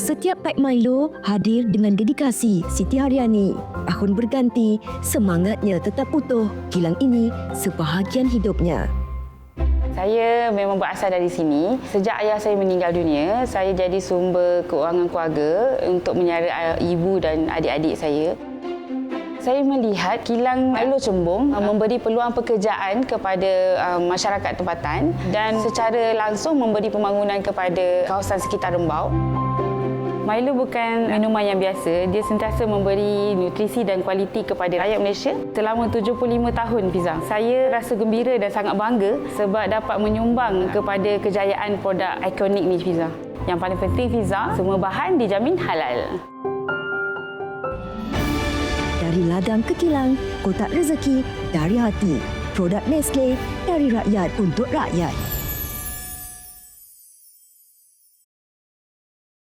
Setiap pack Milo hadir dengan dedikasi Siti Haryani. Tahun berganti, semangatnya tetap utuh. Kilang ini sebahagian hidupnya. Saya memang berasal dari sini. Sejak ayah saya meninggal dunia, saya jadi sumber keuangan keluarga untuk menyara ibu dan adik-adik saya. Saya melihat kilang Milo Cembung uh, memberi peluang pekerjaan kepada uh, masyarakat tempatan dan secara langsung memberi pembangunan kepada kawasan sekitar Rembau. Milo bukan minuman yang biasa. Dia sentiasa memberi nutrisi dan kualiti kepada rakyat Malaysia. Selama 75 tahun Fiza, saya rasa gembira dan sangat bangga sebab dapat menyumbang kepada kejayaan produk ikonik ni Fiza. Yang paling penting Fiza, semua bahan dijamin halal. Dari ladang ke kilang, kotak rezeki dari hati. Produk Nestle dari rakyat untuk rakyat.